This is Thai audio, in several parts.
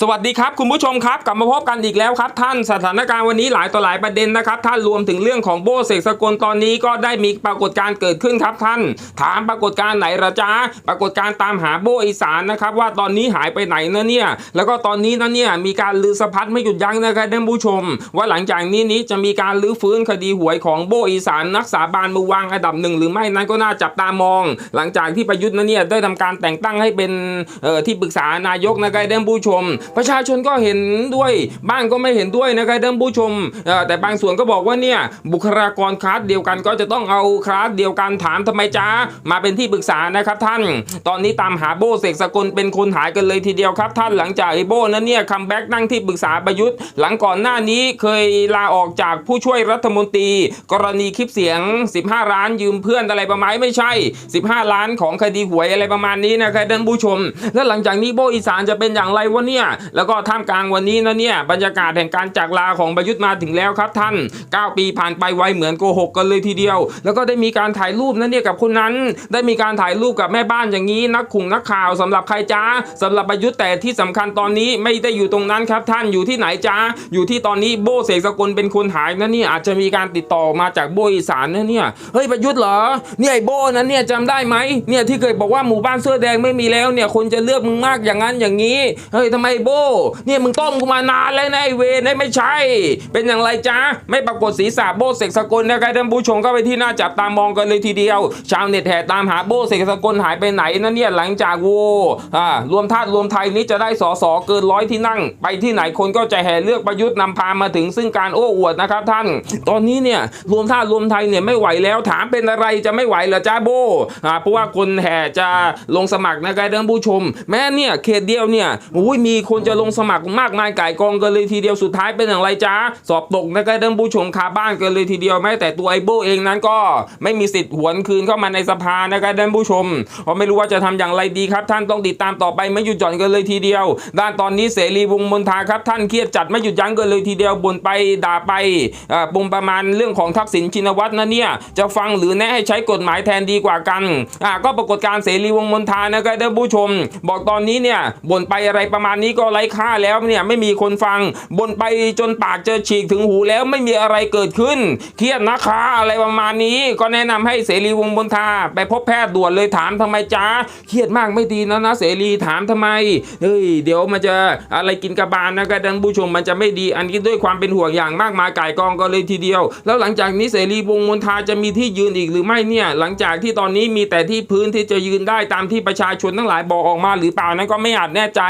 สวัสดีครับคุณผู้ชมครับกลับมาพบกันอีกแล้วครับ ท่านสถานการณ์วันนี้หลายต่อหลายประเด็นนะครับท่านรวมถึงเรื่องของโบเสกสกลตอนนี้ก็ได้มีปรากฏการณ์เกิดขึ้นครับท่าน ถามปรากฏการณ์ไหนละจ้าปรากฏการณ์ตามหาโบอีสานนะครับว่าตอนนี้หายไปไหนนะเนี่ยแล้วก็ตอนนี้นะเนี่ยมีการลือสะพัดไม่หยุดยั้งนะครับท่านผู้ชม ว่าหลังจากนี้นี้จะมีการลื้อฟื้นคดีหวยของโบอีสานนักสาบานมือวางอันดับหนึ่งหรือไม่นั้นก็น่าจับตามอง หลังจากที่ประยุทธ์นะเนี่ยได้ทำการแต่งตั้งให้เป็นที่ปรึกษานายกนะครับท่านผู้ชมประชาชนก็เห็นด้วย บ้างก็ไม่เห็นด้วยนะครับท่านผู้ชม แต่บางส่วนก็บอกว่าเนี่ยบุคลากรคลาสเดียวกันก็จะต้องเอาคลาสเดียวกันถามทำไมจ้ามาเป็นที่ปรึกษานะครับท่าน ตอนนี้ตามหาโบเสกสกลเป็นคนหายกันเลยทีเดียวครับท่านหลังจากไอโบนั้นเนี่ยคัมแบ็กนั่งที่ปรึกษาประยุทธ์ หลังก่อนหน้านี้เคยลาออกจากผู้ช่วยรัฐมนตรี กรณีคลิปเสียง 15 ล้านยืมเพื่อนอะไรประมาณไม่ใช่ 15 ล้านของคดีหวยอะไรประมาณนี้นะครับท่านผู้ชม แล้วหลังจากนี้โบอีสานจะเป็นอย่างไรวะเนี่ยแล้วก็ท่ามกลางวันนี้นะเนี่ยบรรยากาศแห่งการจากลาของประยุทธ์มาถึงแล้วครับท่าน 9 ปีผ่านไปไวเหมือนโกหกกันเลยทีเดียว แล้วก็ได้มีการถ่ายรูปนะเนี่ยกับคนนั้น ได้มีการถ่ายรูปกับแม่บ้านอย่างนี้ นักขุงนักข่าวสำหรับใครจ้าสำหรับประยุทธ์แต่ที่สำคัญตอนนี้ไม่ได้อยู่ตรงนั้นครับท่านอยู่ที่ไหนจ้าอยู่ที่ตอนนี้โบเสกสกลเป็นคนหายนะเนี่ยอาจจะมีการติดต่อมาจากโบอีสานนะเนี่ยเฮ้ยประยุทธ์เหรอเนี่ยไอโบนั้นเนี่ยจำได้ไหมเนี่ยที่เคยบอกว่าหมู่บ้านเสื้อแดงไม่มีแล้วเนี่ยคนจะเลือกมึงมากอย่างนั้นอย่างนี้เฮ้ยทำไมโบเนี่ยมึงต้มกูมานานแล้วนะไอ้เวรนะไม่ใช่ เป็นอย่างไรจ้าไม่ปรากฏศีรษะโบเสกสกลนะครับท่านผู้ชมก็ไปที่หน่าจับตามองกันเลยทีเดียว ชาวเน็ตแห่ตามหาโบเสกสกลหายไปไหนนะเนี่ยหลังจากโวอ่ารวมธาตุรวมไทยนี้จะได้สอสอเกินร้อยที่นั่ง ไปที่ไหนคนก็จะแห่เลือกประยุทธ์นำพามาถึงซึ่งการโอ้อวดนะครับท่าน ตอนนี้เนี่ยรวมธาตุรวมไทยเนี่ยไม่ไหวแล้วถามเป็นอะไรจะไม่ไหวเหรอจ้าโบอ่าเพราะว่าคนแห่จะลงสมัครนะครับท่านผู้ชม แม้เนี่ยเขตเดียวเนี่ยอุ้ยมีคนจะลงสมัครมากมายไก่กองกันเลยทีเดียวสุดท้ายเป็นอย่างไรจ้าสอบตกนะครับท่านผู้ชมคาบ้านกันเลยทีเดียวแม้แต่ตัวไอโบเองนั้นก็ไม่มีสิทธิ์หวนคืนเข้ามาในสภานะครับท่านผู้ชมเพราะไม่รู้ว่าจะทำอย่างไรดีครับ ท่านต้องติดตามต่อไปไม่หยุดหย่อนกันเลยทีเดียว ด้านตอนนี้เสรีวงมนทาครับท่านเครียดจัดไม่หยุดยั้งกันเลยทีเดียวบ่นไปด่าไปอ่าปมประมาณเรื่องของทักษิณชินวัตรนะเนี่ยจะฟังหรือแนะให้ใช้กฎหมายแทนดีกว่ากันอ่าก็ปรากฏการเสรีวงมนทานะครับท่านผู้ชม บอกตอนนี้เนี่ยบ่นไปอะไรประมาณนี้ก็ไร้ค่าแล้วเนี่ยไม่มีคนฟังบ่นไปจนปากจะฉีกถึงหูแล้วไม่มีอะไรเกิดขึ้น เครียดนะคะอะไรประมาณนี้ก็แนะนำให้เสรีวงศ์มนทาไปพบแพทย์ด่วนเลยถามทำไมจ้าเครียดมากไม่ดีนะนะเสรีถามทำไมเฮ้ยเดี๋ยวมันจะอะไรกินกระบาลนะครับท่านผู้ชมมันจะไม่ดีอันนี้ด้วยความเป็นห่วงอย่างมากมายก่ายกองก็เลยทีเดียว แล้วหลังจากนี้เสรีวงมนทาจะมีที่ยืนอีกหรือไม่เนี่ยหลังจากที่ตอนนี้มีแต่ที่พื้นที่จะยืนได้ตามที่ประชาชนทั้งหลายบอกออกมาหรือเปล่านั้นก็ไม่อาจแน่ใจ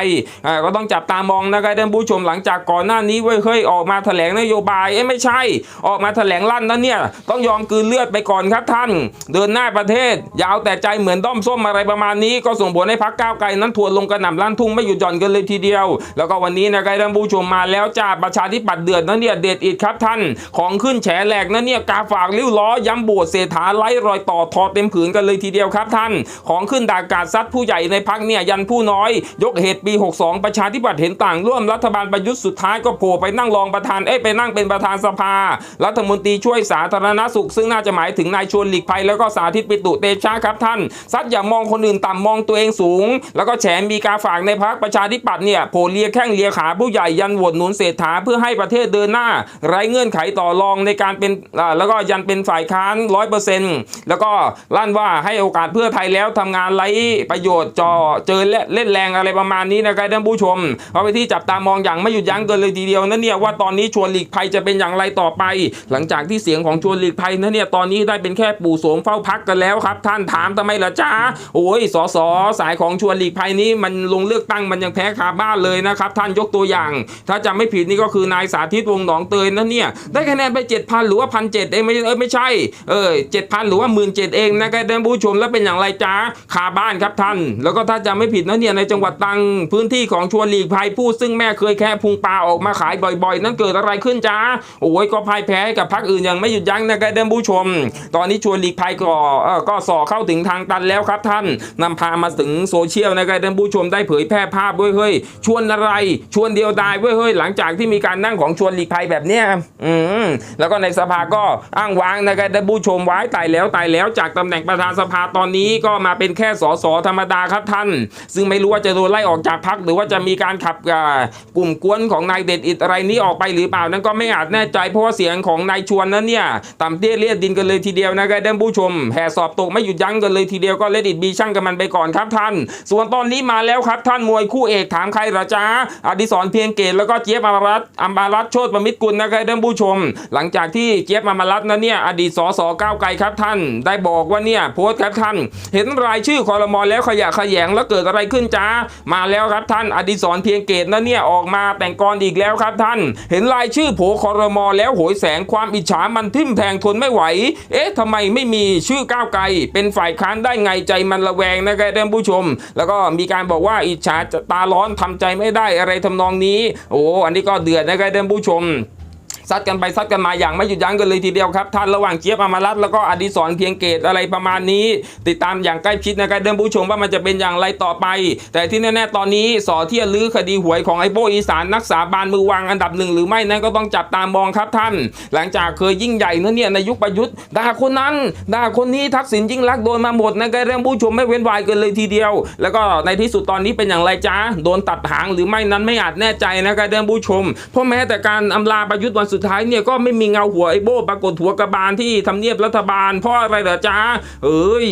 ก็ต้องจับตามองนะครับท่านผู้ชมหลังจากก่อนหน้านี้เว้ยเฮ้ยออกมาแถลงนโยบายเอ้ไม่ใช่ ออกมาแถลงลั่นนั้นเนี่ยต้องยอมกืนเลือดไปก่อนครับท่าน เดินหน้าประเทศยาวแต่ใจเหมือนด้อมส้มอะไรประมาณนี้ ก็ส่งผลให้พักก้าวไกลนั้นทวนลงกระหน่ำลั่นทุ่งไม่หยุดหย่อนกันเลยทีเดียว แล้วก็วันนี้นะครับท่านผู้ชมมาแล้วจ้าประชาธิปัตย์เดือดนั้นเนี่ยเด็ดอีกครับท่าน ของขึ้นแฉแหลกนั้นเนี่ยกาฝากริ้วล้อย้ำโบดเศรษฐาไล่รอยต่อทอเต็มผืนกันเลยทีเดียวครับท่าน ของขึ้นด่ากาดซัดผู้ใหญ่ในพักเนี่ยยันผู้น้อย ยกเหตุปี 62 ประชาธิปัตย์เห็นต่างร่วมรัฐบาลประยุทธ์สุดท้ายก็โผล่ไปนั่งรองประธานเอ้ยไปนั่งเป็นประธานสภา รัฐมนตรีช่วยสาธารณสุข ซึ่งน่าจะหมายถึงนายชวนหลีกภัยแล้วก็สาธิตปิตุเตชะครับท่านซัดอย่ามองคนอื่นต่ำมองตัวเองสูง แล้วก็แฉมีการฝากในพักประชาธิปัตย์เนี่ยโผล่เลียแข้งเลียขาผู้ใหญ่ยันโหวตหนุนเศรษฐาเพื่อให้ประเทศเดินหน้า ไร้เงื่อนไขต่อรองในการเป็นแล้วก็ยันเป็นฝ่ายค้านร้อยเปอร์เซ็นต์แล้วก็ลั่นว่าให้โอกาสเพื่อไทยแล้วทำงานไร้ประโยชน์จอเจอเล่นแรงอะไรประมาณนี้นะครับท่านผู้ชมเพราะไปที่จับตามองอย่างไม่หยุดยั้งกันเลยทีเดียวนั่นเนี่ยว่าตอนนี้ชวนหลีกภัยจะเป็นอย่างไรต่อไป หลังจากที่เสียงของชวนหลีกภัยนั้นเนี่ยตอนนี้ได้เป็นแค่ปู่โสมเฝ้าพักกันแล้วครับ ท่านถามทำไมล่ะจ้าโอ้ยสสสายของชวนหลีกภัยนี้มันลงเลือกตั้งมันยังแพ้คาบ้านเลยนะครับท่านยกตัวอย่าง ถ้าจำไม่ผิดนี่ก็คือนายสาธิตวงหนองเตยนั่นเนี่ยได้คะแนนไปเจ็ดพันหรือว่าพันเจ็ดเองไม่เออไม่ใช่เออเจ็ดพันหรือว่าหมื่นเจ็ดเองนะครับท่านผู้ชมแล้วเป็นอย่างไรจ้าคาบ้านครับท่าน แล้วก็ถ้าจำไม่ผิดนะเนี่ยในจังหวัดตังพื้นที่ของชวนหลีกภัยผู้ซึ่งแม่เคยแค่พุงปลาออกมาขายบ่อยๆ นั้นเกิดอะไรขึ้นจ้าโอ้ยก็พ่ายแพ้ให้กับพรรคอื่นยังไม่หยุดยั้งนะครับท่านผู้ชม ตอนนี้ชวนหลีกภัยก็เออก็สอเข้าถึงทางตันแล้วครับท่านนำพามาถึงโซเชียลนะครับท่านผู้ชมได้เผยแพร่ภาพเว้ยเฮ้ยชวนอะไร ชวนเดียวดายเว้ยเฮ้ยหลังจากที่มีการนั่งของชวนหลีกภัยแบบเนี้ยอืมแล้วก็ในสภาก็อ้างว้างนะครับท่านผู้ชมไว้ตายแล้วตายแล้วจากตำแหน่งประธานสภาตอนนี้ก็มาเป็นแค่สสธรรมดาครับท่าน ซึ่งไม่รู้ว่าจะโดนไล่ออกจากพรรคหรือว่าจะมีการขับกลุ่มกวนของนายเดชอิดอะไรนี้ออกไปหรือเปล่านั้นก็ไม่อาจแน่ใจเพราะว่าเสียงของนายชวนนั้นเนี่ยต่ำเตี้ยเลียดดินกันเลยทีเดียวนะครับท่านผู้ชมแห่สอบตกไม่หยุดยั้งกันเลยทีเดียวก็เลดิตบีช่างกันมันไปก่อนครับท่าน ส่วนตอนนี้มาแล้วครับท่านมวยคู่เอกถามใครหรอจ๊ะอดิศรเพียงเกตแล้วก็เจี๊ยบอมรัตอัมบารัตโชติประมิตรกุลนะครับท่านผู้ชม หลังจากที่เจี๊ยบอมรัตนั้นเนี่ยอดีตสสก้าวไกลครับท่าน ได้บอกว่าเนี่ยโพสต์ครับท่าน เห็นรายชื่อคอรมอแล้วขยะขยงแล้วเกิดอะไรขึ้นจ้ามาแล้วครับท่านอดิศรเพียงเกตนั้นเนี่ยออกมาแต่งกรอีกแล้วครับท่าน เห็นรายชื่อโผคอรมอแล้วโหยแสงความอิจฉามันทิ่มแทงทนไม่ไหว เอ๊ะทำไมไม่มีชื่อก้าวไกล เป็นฝ่ายค้านได้ไงใจมันระแวงนะครับท่านผู้ชม แล้วก็มีการบอกว่าอิจฉาจะตาร้อนทำใจไม่ได้อะไรทำนองนี้ โอ้อันนี้ก็เดือดนะครับท่านผู้ชม ซัดกันไปซัดกันมาอย่างไม่หยุดยั้งกันเลยทีเดียวครับท่านระหว่างเจี๊ยบอมรัตแล้วก็อดิศรเพียงเกตอะไรประมาณนี้ ติดตามอย่างใกล้ชิดนะครับเดินผู้ชมว่ามันจะเป็นอย่างไรต่อไป แต่ที่แน่ๆตอนนี้สอเที่ยลื้อคดีหวยของไอ้โบอีสานนักษาบานมือวางอันดับหนึ่งหรือไม่นั้นก็ต้องจับตามองครับท่าน หลังจากเคยยิ่งใหญ่นะเนี่ยในยุคประยุทธ์ด่าคนนั้นด่าคนนี้ทักษิณยิ่งรักโดนมาหมดนะครับเรื่องผู้ชมไม่เว้นวายกันเลยทีเดียว แล้วก็ในที่สุดตอนนี้เป็นอย่างไรจ้าโดนตัดหางหรือไม่นั้นไม่อาจแน่ใจนะครับเรื่องผู้ชมเพราะแม้แต่การอำลาประยุทธ์วันสุดท้ายเนี่ยก็ไม่มีเงาหัวไอ้โบ้ปรากฏหัวกระบาลที่ทำเนียบรัฐบาลเพราะอะไรเหรอจ้าเอ้ย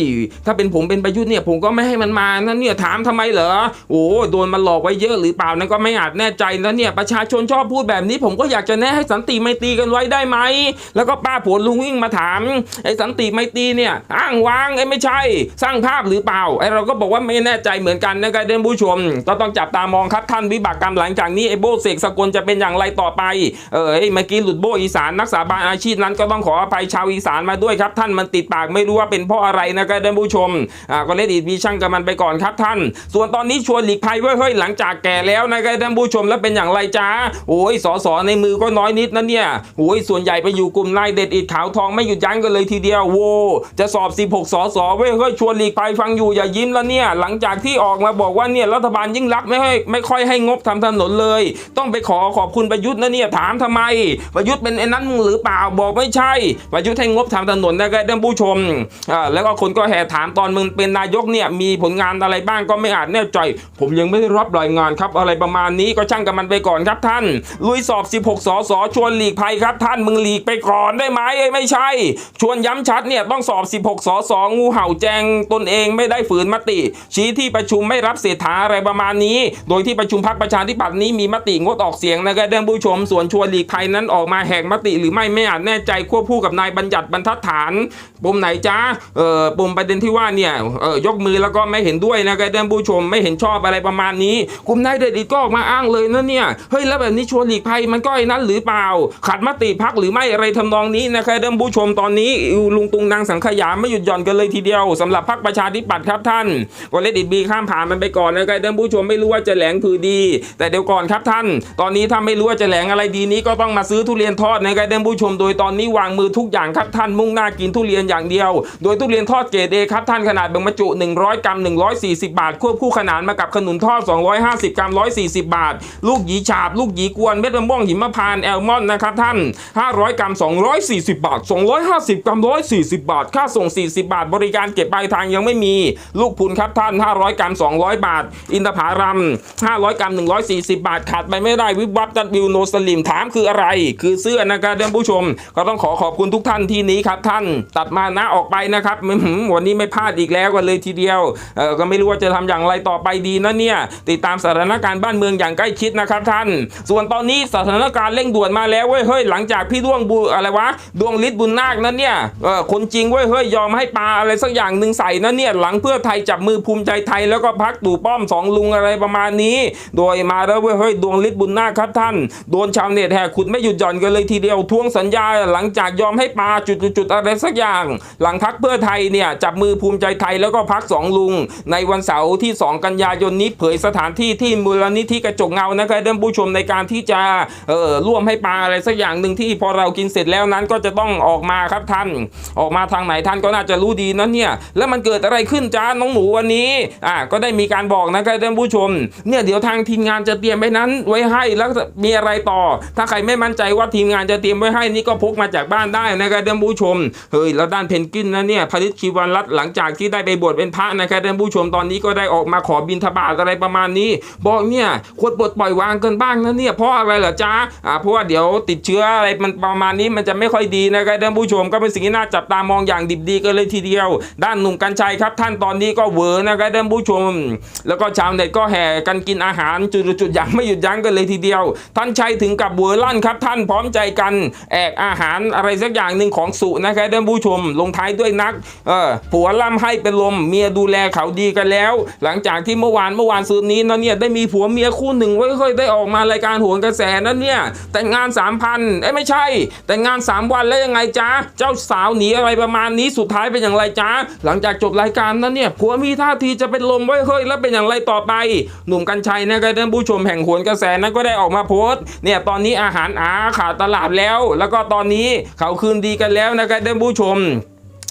ถ้าเป็นผมเป็นประยุทธ์เนี่ยผมก็ไม่ให้มันมานะเนี่ยถามทำไมเหรอโอ้โดนมันหลอกไว้เยอะหรือเปล่านั้นก็ไม่อาจแน่ใจนะเนี่ยประชาชนชอบพูดแบบนี้ผมก็อยากจะแนะให้สันติไม่ตีกันไว้ได้ไหมแล้วก็ป้าผลลุงวิ่งมาถามไอ้สันติไม่ตีเนี่ยอ้างวางไอ้ไม่ใช่ สร้างภาพหรือเปล่าไอ้เราก็บอกว่าไม่แน่ใจเหมือนกันนะครับเดินผู้ชม ก็ต้องจับตามองครับท่านวิบากกรรมหลังจากนี้ไอ้โบเสกสกลจะเป็นอย่างไรต่อไป เออไอ้เมื่อกี้หลุดโบอีสานนักสาบานอาชีพนั้นก็ต้องขออภัยชาวอีสานมาด้วยครับ ท่านมันติดปากไม่รู้ว่าเป็นเพราะอะไรนะครับท่านผู้ชมอ่าก็เล่นอีมีช่างกับมันไปก่อนครับท่าน ส่วนตอนนี้ชวนหลีกภัยเฮ้ยหลังจากแก่แล้วนะครับท่านผู้ชมแล้วเป็นอย่างไรจ้าโอ้ยสอสอในมือก็น้อยนิดนะเนี่ยโอ้ยส่วนใหญ่ไปอยู่กลุ่มนายเด็ดอิดขาวทองไม่หยุดยั้งกันเลยทีเดียวโวจะสอบ 16สอสอเว้ยเฮ้ยชวนหลีกภัยฟังอยู่อย่ายิ้มแล้วเนี่ย หลังจากที่ออกมาบอกว่าเนี่ยรัฐบาลยิ่งรักไม่ให้ไม่ค่อยให้งบทำถนนเลย ต้องไปขอขอบคุณประยุทธ์นะเนี่ยถามทำไมประยุทธ์เป็นไอ้นั้นมึงหรือเปล่าบอกไม่ใช่ ประยุทธ์ให้งบทำถนนนะครับท่านผู้ชมอ่าแล้วก็คนก็แห่ถามตอนมึงเป็นนายกเนี่ยมีผลงานอะไรบ้างก็ไม่อาจแน่ใจ ผมยังไม่ได้รับรายงานครับ อะไรประมาณนี้ก็ช่างกับมันไปก่อนครับท่าน ลุยสอบ 16สอสอชวนหลีกภัยครับท่านมึงหลีกไปก่อนได้ไหมเอ้ไม่ใช่ ชวนย้ำชัดเนี่ยต้องสอบ 16สอสองูเห่าแจงตนเองไม่ได้ฝืนมติ ชี้ที่ประชุมไม่รับเศรษฐาอะไรประมาณนี้ โดยที่ประชุมพักประชาธิปัตย์นี้มีมติงดออกเสียงนะครับท่านผู้ชมส่วนชวนหลีกภัยนั้นออกมาแหกมติหรือไม่ไม่อาจแน่ใจควบคู่กับนายบัญญัติบรรทัดฐานปมไหนจ้าเอ่อปมประเด็นที่ว่าเนี่ยเอ่อยกมือแล้วก็ไม่เห็นด้วยนะครับท่านผู้ชมไม่เห็นชอบอะไรประมาณนี้กลุ่มนายเดดิตก็ออกมาอ้างเลยนะเนี่ยเฮ้ยแล้วแบบนี้ชวนหลีกภัยมันก็ไอ้นั้นหรือเปล่า ขัดมติพักหรือไม่อะไรทำนองนี้นะครับท่านผู้ชมตอนนี้ลุงตุงนางสังขยาไม่หยุดหย่อนกันเลยทีเดียวสำหรับพักประชาธิปัตย์ครับท่านก็เลดิตบีข้ามผ่านมันไปก่อนนะครับท่านผู้ชมไม่รู้ว่าจะแหลงพือดี แต่เดี๋ยวก่อนครับท่าน ตอนนี้ถ้าไม่รู้ว่าจะแหลงอะไรดีนี้ก็ต้องมาซื้อทุเรียนทอดนะครับท่านผู้ชมโดยตอนนี้วางมือทุกอย่างครับท่านมุ่งหน้ากินทุเรียนอย่างเดียว โดยทุเรียนทอดเกรดเอครับท่านขนาดบรรจุ 100 กรัม 140 บาท ควบคู่ขนานมากับขนุนทอด 250 กรัม 140 บาท ลูกหยีฉาบ ลูกหยีกวนเม็ดมะม่วงหิมพานต์แอลมอนด์นะครับท่าน 500 กรัม 240 บาท 250 กรัม 140 บาท ค่าส่ง 40 บาท บริการเก็บปลายทางยังไม่มี ลูกพุนครับท่าน 500 กรัม 200 บาท อินทผารัม 500 กรัม 140 บาท ขาดไปไม่ได้วิบวับดัดบิวโนสลิมถามคืออะไรคือเสื้อนะครับท่านผู้ชม ก็ต้องขอขอบคุณทุกท่านที่นี้ครับท่านตัดมานะออกไปนะครับวันนี้ไม่พลาดอีกแล้วกันเลยทีเดียวเออก็ไม่รู้ว่าจะทำอย่างไรต่อไปดีนะเนี่ยติดตามสถานการณ์บ้านเมืองอย่างใกล้ชิดนะครับท่าน ส่วนตอนนี้สถานการณ์เร่งด่วนมาแล้วเว้ยเฮ้ยหลังจากพี่ดวงบุอะไรวะดวงฤทธิ์บุญนาคนั้นเนี่ยเออคนจริงเว้ยเฮ้ยยอมให้ปลาอะไรสักอย่างหนึ่งใส่นะเนี่ยหลังเพื่อไทยจับมือภูมิใจไทยแล้วก็พักตู่ป้อมสองลุงอะไรประมาณนี้ โดยมาแล้วเว้ยเฮ้ยดวงฤทธิ์บุญนาคครับท่านโดนชาวเน็ตแห่ขุดไม่หยุดหย่อนกันเลยทีเดียวทวงสัญญาหลังจากยอมให้ปลาจุดๆอะไรสักอย่าง หลังพักเพื่อไทยเนี่ยจับมือภูมิใจไทยแล้วก็พักสองลุง ในวันเสาร์ที่ 2 กันยายนนี้เผยสถานที่ที่มูลนิธิกระจกเงานะครับท่านผู้ชมในการที่จะเอ่อร่วมให้ปลาอะไรสักอย่างหนึ่งที่พอเรากินเสร็จแล้วนั้นก็จะต้องออกมาครับท่าน ออกมาทางไหนท่านก็น่าจะรู้ดีนะเนี่ยแล้วมันเกิดอะไรขึ้นจ้าน้องหนูวันนี้อ่าก็ได้มีการบอกนะครับท่านผู้ชมเนี่ยเดี๋ยวทางทีมงานจะเตรียมไว้นั้นไว้ให้แล้วมีอะไรต่อ ถ้าใครไม่มั่นใจว่าทีมงานจะเตรียมไว้ให้นี่ก็พกมาจากบ้านได้นะครับท่านผู้ชมเฮ้ยแล้วด้านเพนกวินนะเนี่ยผลิตชีวันรัตหลังจากที่ได้ไปบวชเป็นพระนะครับท่านผู้ชมตอนนี้ก็ได้ออกมาขอบินทบาทอะไรประมาณนี้ บอกเนี่ยควรปลดปล่อยวางกันบ้างนะเนี่ยเพราะอะไรเหรอจ๊ะอ่าเพราะว่าเดี๋ยวติดเชื้ออะไรมันประมาณนี้มันจะไม่ค่อยดีนะครับท่านผู้ชมก็เป็นสิ่งที่น่าจับตามองอย่างดิบดีกันเลยทีเดียว ด้านหนุ่มกัญชัยครับ ท่านตอนนี้ก็เวอร์นะครับท่านผู้ชม แล้วก็ชาวเน็ตก็แห่กันกินอาหารจุดๆอย่างไม่หยุดยั้งกันเลยทีเดียว ท่านชัยถึงกับเวอลั่นครับท่านพร้อมใจกัน แอกอาหารอะไรสักอย่างหนึ่งของสุนะครับท่านผู้ชม ลงท้ายด้วยนักเออผัวล่ำให้เป็นลมเมียดูแลเขาดีกันแล้ว หลังจากที่เมื่อวานเมื่อวานซืนนี้นะเนี่ยได้มีผัวเมียคู่หนึ่งไว้ค่อยได้ออกมารายการโหนกระแสนั่นเนี่ยแต่งงานสามพันเอ้ไม่ใช่ แต่งงานสามวันแล้วยังไงจ๊ะเจ้าสาวหนีอะไรประมาณนี้สุดท้ายเป็นอย่างไรจ๊ะหลังจากจบรายการนั้นเนี่ยผัวมีท่าทีจะเป็นลมไว้เฮ้ยแล้วเป็นอย่างไรต่อไป หนุ่มกัญชัยนะครับท่านผู้ชมแห่งโหนกระแสนั้นก็ได้ออกมาโพสต์เนี่ยตอนนี้อาหารอาขาดตลาดแล้ว แล้วก็ตอนนี้เขาคืนดีกันแล้วนะครับท่านผู้ชม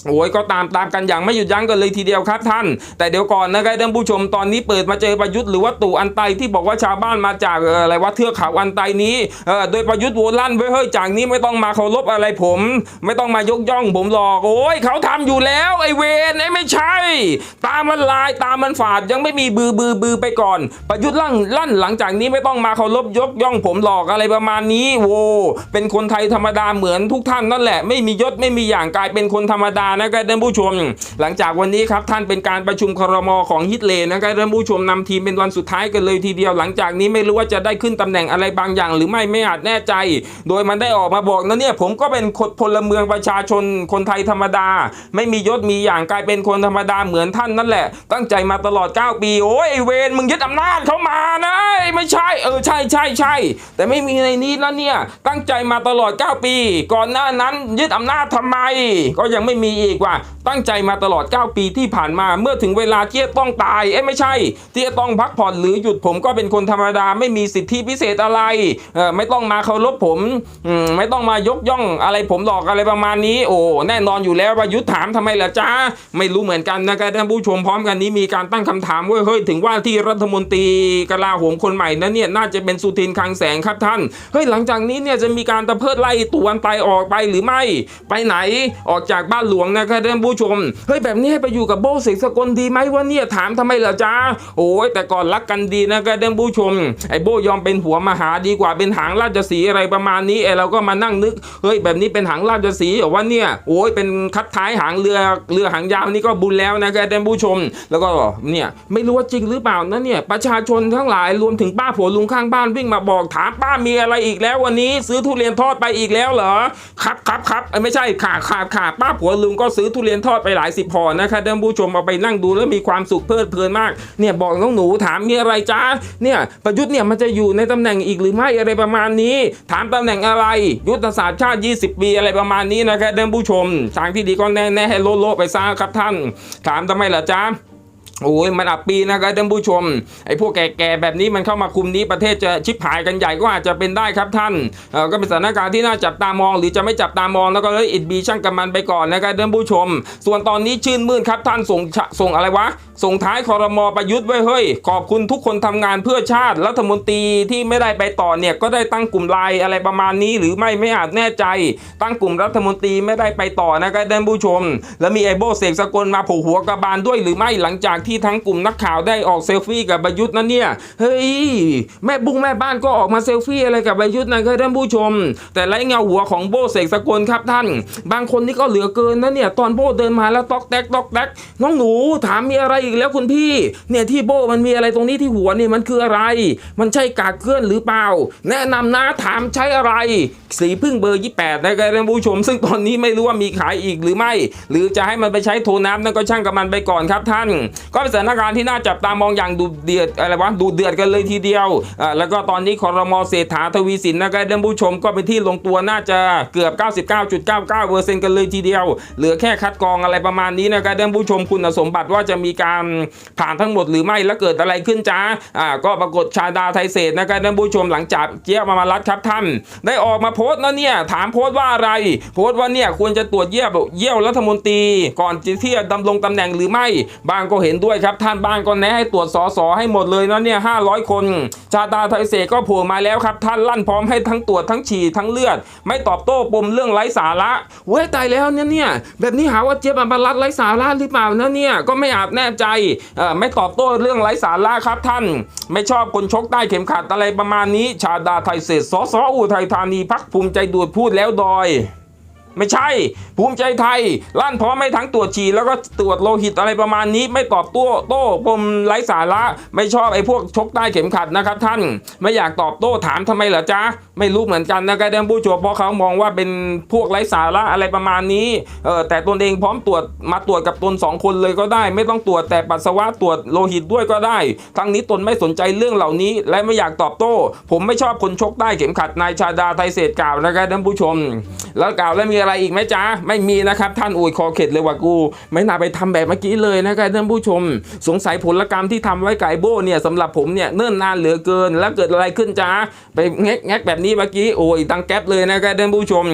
โอ้ยก็ตามตามกันอย่างไม่หยุดยั้งกันเลยทีเดียวครับท่าน แต่เดี๋ยวก่อนนะครับท่านผู้ชมตอนนี้เปิดมาเจอประยุทธ์หรือว่าตู่อันไตที่บอกว่าชาวบ้านมาจากอะไรว่าเทือกเขาอันไตนี้เออโดยประยุทธ์โวลั่นไว้เฮ้ยจากนี้ไม่ต้องมาเคารพอะไรผม ไม่ต้องมายกย่องผมหรอกโอ้ยเขาทำอยู่แล้วไอเวนไอไม่ใช่ ตามมันลายตามมันฝาดยังไม่มีบือบือบือไปก่อน ประยุทธ์ลั่นลั่นหลังจากนี้ไม่ต้องมาเคารพยกย่องผมหรอกอะไรประมาณนี้โวเป็นคนไทยธรรมดาเหมือนทุกท่านนั่นแหละ ไม่มียศไม่มีอย่างกลายเป็นคนธรรมดานะครับท่านผู้ชม หลังจากวันนี้ครับท่านเป็นการประชุมครมของฮิตเลนะครับท่านผู้ชมนำทีมเป็นวันสุดท้ายกันเลยทีเดียว หลังจากนี้ไม่รู้ว่าจะได้ขึ้นตำแหน่งอะไรบางอย่าง หรือไม่ไม่อาจแน่ใจ โดยมันได้ออกมาบอกนะเนี่ยผมก็เป็นคนพลเมืองประชาชนคนไทยธรรมดา ไม่มียศมีอย่างกลายเป็นคนธรรมดาเหมือนท่านนั่นแหละ ตั้งใจมาตลอด 9 ปี โอ้ยเวนมึงยึดอำนาจเข้ามานะไม่ใช่เออใช่ใช่ใช่แต่ไม่มีในนี้แล้วเนี่ยตั้งใจมาตลอด 9 ปี ก่อนหน้านั้นยึดอำนาจทำไม ก็ยังไม่มีีกว่า ตั้งใจมาตลอด 9 ปีที่ผ่านมาเมื่อถึงเวลาที่จะต้องตายเอ้ไม่ใช่ ที่จะต้องพักผ่อนหรือหยุดผมก็เป็นคนธรรมดาไม่มีสิทธิพิเศษอะไรเออไม่ต้องมาเคารพผมมไม่ต้องมายกย่องอะไรผมหรอกอะไรประมาณนี้ โอ้แน่นอนอยู่แล้วประยุทธ์ถามทำไมล่ะจ้าไม่รู้เหมือนกันนะครับท่านผู้ชมพร้อมกันนี้มีการตั้งคำถามว้ยเฮ้ยถึงว่าที่รัฐมนตรีกลาโหมคนใหม่นั้นเนี่ยน่าจะเป็นสุทินคลังแสงครับท่านเฮ้ยหลังจากนี้เนี่ยจะมีการตะเพิดไล่ตวนไปออกไปหรือไม่ ไปไหนออกจากบ้านหลวงนะครับท่านผู้ชมเฮ้ยแบบนี้ให้ไปอยู่กับโบเสกสกลดีไหมวะเนี่ยถามทำไมล่ะจ้าโอ้ยแต่ก่อนรักกันดีนะครับท่านผู้ชม ไอ้โบยอมเป็นหัวมหาดีกว่าเป็นหางราชสีอะไรประมาณนี้ไอ้เราก็มานั่งนึกเฮ้ยแบบนี้เป็นหางราชสีเหรอว่าเนี่ยโอ้ยเป็นคัดท้ายหางเรือเรือหางยาวนี่ก็บุญแล้วนะครับท่านผู้ชม แล้วก็เนี่ยไม่รู้ว่าจริงหรือเปล่านะเนี่ยประชาชนทั้งหลายรวมถึงป้าผัวลุงข้างบ้านวิ่งมาบอกถามป้ามีอะไรอีกแล้ววันนี้ ซื้อทุเรียนทอดไปอีกแล้วเหรอครับครับครับเอ้ไม่ใช่ขาขาขาป้าผัวลุงก็ซื้อทุเรียนทอดไปหลายสิบห่อนะคะท่านผู้ชมเอาไปนั่งดูแล้วมีความสุขเพลิดเพลินมากเนี่ยบอกน้องหนูถามมีอะไรจ้าเนี่ยประยุทธ์เนี่ยมันจะอยู่ในตำแหน่งอีกหรือไม่อะไรประมาณนี้ ถามตำแหน่งอะไร ยุทธศาสตร์ชาติ 20 ปีอะไรประมาณนี้นะครับท่านผู้ชมทางที่ดีก็แน่แน่ให้โลโลไปซะครับท่าน ถามทำไมล่ะจ้า โอ้ยมันอับปีนะครับท่านผู้ชมไอ้พวกแก่ๆแบบนี้มันเข้ามาคุมนี้ประเทศจะชิบหายกันใหญ่ก็อาจจะเป็นได้ครับท่านเออก็เป็นสถานการณ์ที่น่าจับตามอง หรือจะไม่จับตามองแล้วก็เลยอิดบีช่างกับมันไปก่อนนะครับท่านผู้ชม ส่วนตอนนี้ชื่นมื่นครับท่านส่งส่งอะไรวะ ส่งท้ายคอรมอประยุทธ์ไว้เฮ้ยขอบคุณทุกคนทำงานเพื่อชาติรัฐมนตรีที่ไม่ได้ไปต่อเนี่ยก็ได้ตั้งกลุ่มไลน์อะไรประมาณนี้ หรือไม่ไม่อาจแน่ใจ ตั้งกลุ่มรัฐมนตรีไม่ได้ไปต่อนะครับท่านผู้ชม แล้วมีไอโบเสกสกลมาผล่หัวกระบาลด้วยหรือไม่หลังจากที่ทั้งกลุ่มนักข่าวได้ออกเซลฟี่กับประยุทธ์นั้นเนี่ยเฮ้ยแม่บุ้งแม่บ้านก็ออกมาเซลฟี่อะไรกับประยุทธ์นะครับท่านผู้ชม แต่ไรเงาหัวของโบเสกสกลครับท่าน บางคนนี่ก็เหลือเกินนะเนี่ยตอนโบเดินมาแล้วตอกแตกตอกแตกน้องหนูถามมีอะไรอีกแล้วคุณพี่ เนี่ยที่โบมันมีอะไรตรงนี้ที่หัวเนี่ยมันคืออะไร มันใช่กากเกลื่อนหรือเปล่า แนะนำนะถามใช้อะไร สีพึ่งเบอร์ 28นะครับท่านผู้ชม ซึ่งตอนนี้ไม่รู้ว่ามีขายอีกหรือไม่ หรือจะให้มันไปใช้โทน้ำนั่นก็ช่างกับมันไปก่อนครับท่านก็เป็นสถานการณ์ที่น่าจับตามองอย่างดูเดือดอะไรวะดูเดือดกันเลยทีเดียวอ่าแล้วก็ตอนนี้คอรมอเศรษฐาทวีสินนะครับท่านผู้ชมก็เป็นที่ลงตัวน่าจะเกือบ 99.99%กันเลยทีเดียว เหลือแค่คัดกรองอะไรประมาณนี้นะครับท่านผู้ชมคุณสมบัติว่าจะมีการผ่านทั้งหมดหรือไม่แล้วเกิดอะไรขึ้นจ้าอ่าก็ปรากฏชาดาไทยเศรษฐนะครับท่านผู้ชมหลังจากเจี๊ยบมามารัดครับท่านได้ออกมาโพสต์นะเนี่ยถามโพสต์ว่าอะไร โพสต์ว่าเนี่ยควรจะตรวจเยี่ยวเยี่ยวรัฐมนตรี ก่อนที่จะดำรงตำแหน่งหรือไม่บางก็เห็นด้วยครับท่านบ้านก็แนะให้ตรวจสอสอให้หมดเลยนะเนี่ยห้าร้อยคน ชาดาไทยเศษก็โผล่มาแล้วครับ ท่านลั่นพร้อมให้ทั้งตรวจทั้งฉี่ทั้งเลือด ไม่ตอบโต้ปมเรื่องไร้สาระเว้ยตายแล้วเนี่ยเนี่ยแบบนี้หาว่าเจี๊ยบอัมบรัตไร้สาระหรือเปล่านะเนี่ยก็ไม่อาจแน่ใจเอ่อไม่ตอบโต้เรื่องไร้สาระครับท่าน ไม่ชอบคนชกใต้เข็มขัดอะไรประมาณนี้ ชาดาไทยเศษสสอุทัยธานีพักภูมิใจดูดพูดแล้วดอย ไม่ใช่ ภูมิใจไทย ลั่นพร้อมไม่ทั้งตรวจฉี่แล้วก็ตรวจโลหิตอะไรประมาณนี้ ไม่ตอบโต้โต้ปมไร้สาระ ไม่ชอบไอ้พวกชกใต้เข็มขัดนะครับท่าน ไม่อยากตอบโต้ถามทำไมเหรอจ๊ะ ไม่รู้เหมือนกันนะครับท่านผู้ชมเพราะเขามองว่าเป็นพวกไร้สาระอะไรประมาณนี้เออแต่ตนเองพร้อมตรวจมาตรวจกับตนสองคนเลยก็ได้ ไม่ต้องตรวจแต่ปัสสาวะตรวจโลหิตด้วยก็ได้ ทั้งนี้ตนไม่สนใจเรื่องเหล่านี้ และไม่อยากตอบโต้ ผมไม่ชอบคนชกใต้เข็มขัดนายชาดาไทยเศษกล่าวนะครับท่านผู้ชม แล้วกล่าวแล้วมีอะไรอีกไหมจ๊ะไม่มีนะครับ ท่านอุยคอเข็ดเลยว่ากู ไม่น่าไปทำแบบเมื่อกี้เลยนะครับท่านผู้ชม สงสัยผลกรรมที่ทำไว้ไก่โบ้เนี่ยสำหรับผมเนี่ยเนิ่นนานเหลือเกิน แล้วเกิดอะไรขึ้นจ๊ะไปแงกแงกแบบนี้เมื่อกี้โอ้ยตังแก๊ปเลยนะครับท่านผู้ชม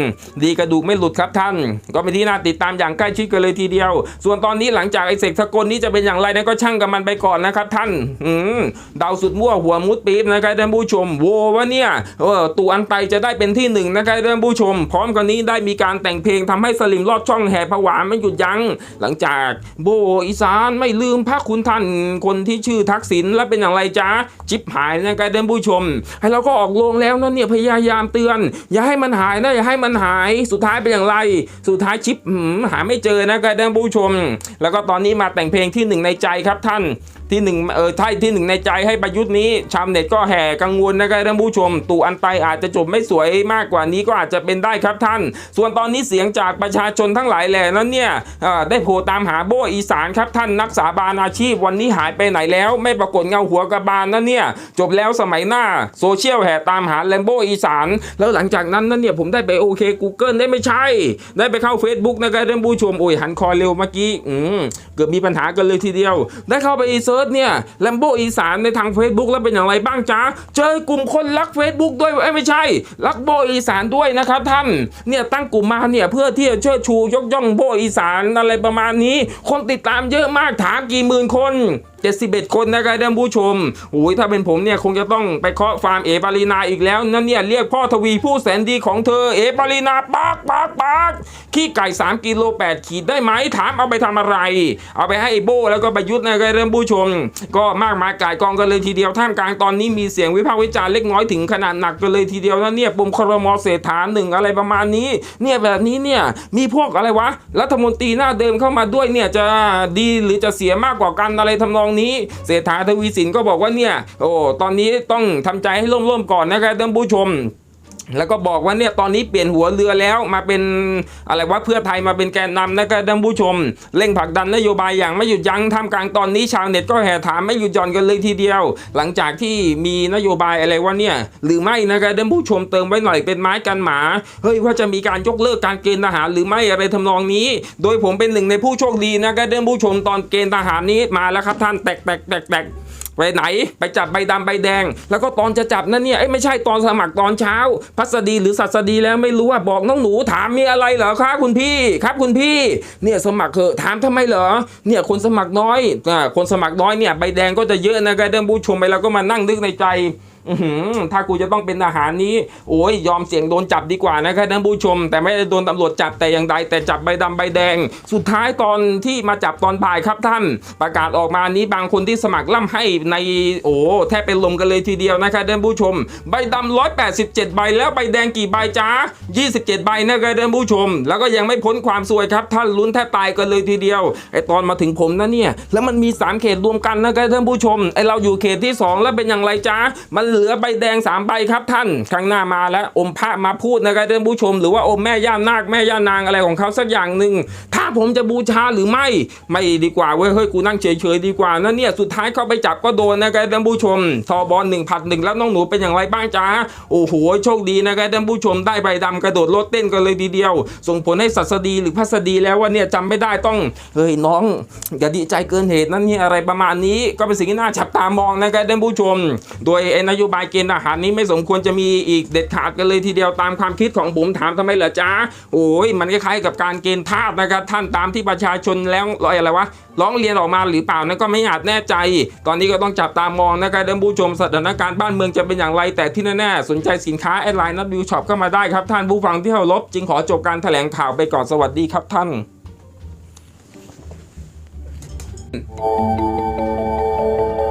ดีกระดูกไม่หลุดครับท่าน ก็เป็นที่น่าติดตามอย่างใกล้ชิดกันเลยทีเดียว ส่วนตอนนี้หลังจากไอเสกสกลนี้จะเป็นอย่างไรนั้นก็ช่างกับมันไปก่อนนะครับท่านอืมเดาสุดมั่วหัวมุดปี๊บนะครับท่านผู้ชมโววะเนี่ยเออตูอันไตจะได้เป็นที่หนึ่งนะครับท่านผู้ชม พร้อมกันนี้ได้มีการแต่งเพลงทำให้สลิมลอดช่องแห่ผวาไม่หยุดยัง้งหลังจากโบอีสานไม่ลืมพระคุณท่านคนที่ชื่อทักษิณและเป็นอย่างไรจ๊ะจิบหายนะครับท่านผู้ชม ให้เราก็ออกโรงแล้วนะเนี่ยพยายามเตือน อย่าให้มันหายนะอย่าให้มันหายสุดท้ายเป็นอย่างไร สุดท้ายชิปหืมหาไม่เจอนะครับท่านผู้ชม แล้วก็ตอนนี้มาแต่งเพลงที่หนึ่งในใจครับท่าน ที่หนึ่งเออใช่ที่หนึ่งในใจให้ประยุทธ์นี้ ชาวเน็ตก็แห่กังวลนะครับท่านผู้ชม ตู่อันไตอาจจะจบไม่สวยมากกว่านี้ก็อาจจะเป็นได้ครับท่าน ส่วนตอนนี้เสียงจากประชาชนทั้งหลายแหล่นั้นเนี่ยได้โผล่ตามหาโบอีสานครับท่านนักสาบานอาชีพวันนี้หายไปไหนแล้ว ไม่ปรากฏเงาหัวกระบาลนั่นเนี่ยจบแล้วสมัยหน้าโซเชียลแห่ตามหาแลมโบอีสานแล้วหลังจากนั้นนั่นเนี่ยผมได้ไปโอเค Google ได้ไม่ใช่ ได้ไปเข้า Facebook นะครับท่านผู้ชมโอ้ยหันคอเร็วเมื่อกี้อืมเกือบมีปัญหากันเลยทีเดียว ได้เข้าไปเซิร์ชเนี่ยแลมโบอีสานในทาง Facebook แล้วเป็นอย่างไรบ้างจ๊ะเจอกลุ่มคนรัก Facebook ด้วยเอ้ยไม่ใช่ รักโบอีสานด้วยนะครับท่านเนี่ยตั้งกลุ่มมาเนี่ยเพื่อที่จะเชิดชูยกย่องโบอีสานอะไรประมาณนี้ คนติดตามเยอะมากถามกี่หมื่นคน 71 คนนะครับท่านผู้ชมโอ้ยถ้าเป็นผมเนี่ยคงจะต้องไปเคาะฟาร์มเอปารีนาอีกแล้วนั่นเนี่ยเรียกพ่อทวีผู้แสนดีของเธอเอปารีนาปากปากปากขี้ไก่ 3กิโล8ขีดได้ไหมถามเอาไปทำอะไร เอาไปให้โบแล้วก็ประยุทธ์นะครับท่านผู้ชม ก็มากมายกายกองกันเลยทีเดียวท่ามกลางตอนนี้มีเสียงวิพากษ์วิจารณ์เล็กน้อยถึงขนาดหนักกันเลยทีเดียวนะเนี่ยปมครมเศรษฐาหนึ่งอะไรประมาณนี้ เนี่ยแบบนี้เนี่ยมีพวกอะไรวะรัฐมนตรีหน้าเดิมเข้ามาด้วยเนี่ยจะดีหรือจะเสียมากกว่ากันอะไรทำนองนี้เศรษฐาทวีสินก็บอกว่าเนี่ยโอ้ตอนนี้ต้องทำใจให้ร่มๆก่อนนะครับท่านผู้ชม แล้วก็บอกว่าเนี่ยตอนนี้เปลี่ยนหัวเรือแล้วมาเป็นอะไรวะเพื่อไทยมาเป็นแกนนำนะครับท่านผู้ชม เร่งผลักดันนโยบายอย่างไม่หยุดยั้งท่ามกลางตอนนี้ชาวเน็ตก็แห่ถามไม่หยุดหย่อนกันเลยทีเดียว หลังจากที่มีนโยบายอะไรวะเนี่ยหรือไม่นะครับท่านผู้ชมเติมไว้หน่อยเป็นไม้กันหมาเฮ้ยว่าจะมีการยกเลิกการเกณฑ์ทหารหรือไม่อะไรทำนองนี้ โดยผมเป็นหนึ่งในผู้โชคดีนะครับท่านผู้ชมตอนเกณฑ์ทหารนี้มาแล้วครับท่านแตกแตกแตกแตก ไปไหน ไปจับใบดำใบแดง แล้วก็ตอนจะจับนั่นเนี่ยเอ้ไม่ใช่ตอนสมัครตอนเช้า พัสดีหรือสัสดีแล้วไม่รู้ว่าบอกน้องหนูถามมีอะไรเหรอคะคุณพี่ครับคุณพี่ เนี่ยสมัครเถอะถามทำไมเหรอเนี่ยคนสมัครน้อยอ่าคนสมัครน้อยเนี่ยใบแดงก็จะเยอะนะครับเดิมผู้ชมไปแล้วก็มานั่งนึกในใจ ถ้ากูจะต้องเป็นทหารนี้ โอ้ยยอมเสี่ยงโดนจับดีกว่านะครับท่านผู้ชม แต่ไม่ได้โดนตำรวจจับแต่อย่างใดแต่จับใบดำใบแดง สุดท้ายตอนที่มาจับตอนบ่ายครับท่าน ประกาศออกมานี้บางคนที่สมัครล่ำให้ในโอ้แทบเป็นลมกันเลยทีเดียวนะครับท่านผู้ชม ใบดำ187 ใบแล้วใบแดงกี่ใบจ้า27 ใบนะครับท่านผู้ชม แล้วก็ยังไม่พ้นความซวยครับท่านลุ้นแทบตายกันเลยทีเดียวไอตอนมาถึงผมนะเนี่ยแล้วมันมีสามเขตรวมกันนะครับท่านผู้ชมไอเราอยู่เขตที่สองแล้วเป็นอย่างไรจ้ามันเหลือใบแดง3ใบครับท่านข้างหน้ามาแล้วอมพระมาพูดนะครับท่านผู้ชม หรือว่าอมแม่ย่านาคแม่ย่านางอะไรของเขาสักอย่างหนึ่งถ้าผมจะบูชาหรือไม่ไม่ดีกว่าเว้ยเฮ้ยกูนั่งเฉยๆดีกว่านะเนี่ยสุดท้ายเข้าไปจับก็โดนนะครับท่านผู้ชมทอบอลหนึ่งผัดหนึ่งแล้วน้องหนูเป็นอย่างไรบ้างจ้าโอ้โหโชคดีนะครับท่านผู้ชมได้ใบดำกระโดดโลดเต้นกันเลยทีเดียว ส่งผลให้สัสดีหรือพัสดีแล้วว่าเนี่ยจำไม่ได้ต้องเฮ้ยน้องอย่าดีใจเกินเหตุนั่นนี่อะไรประมาณนี้ก็เป็นสิ่งที่น่าจับตามองนะครับท่านผู้ชม โดยไอ้นโยโยบายเกณฑ์อาหารนี้ไม่สมควรจะมีอีกเด็ดขาดกันเลยทีเดียวตามความคิดของผมถามทำไมเหรอจ๊ะโอ้ยมันคล้ายๆกับการเกณฑ์ทาสนะครับท่านตามที่ประชาชนแล้วอะไรวะร้องเรียนออกมาหรือเปล่านั้นก็ไม่อาจแน่ใจ ตอนนี้ก็ต้องจับตามองนะครับท่านผู้ชมสถานการณ์บ้านเมืองจะเป็นอย่างไรแต่ที่แน่ๆสนใจสินค้าแอดไลน์นัดวิวช็อปเข้ามาได้ครับท่านผู้ฟังที่เคารพจึงขอจบการแถลงข่าวไปก่อนสวัสดีครับท่าน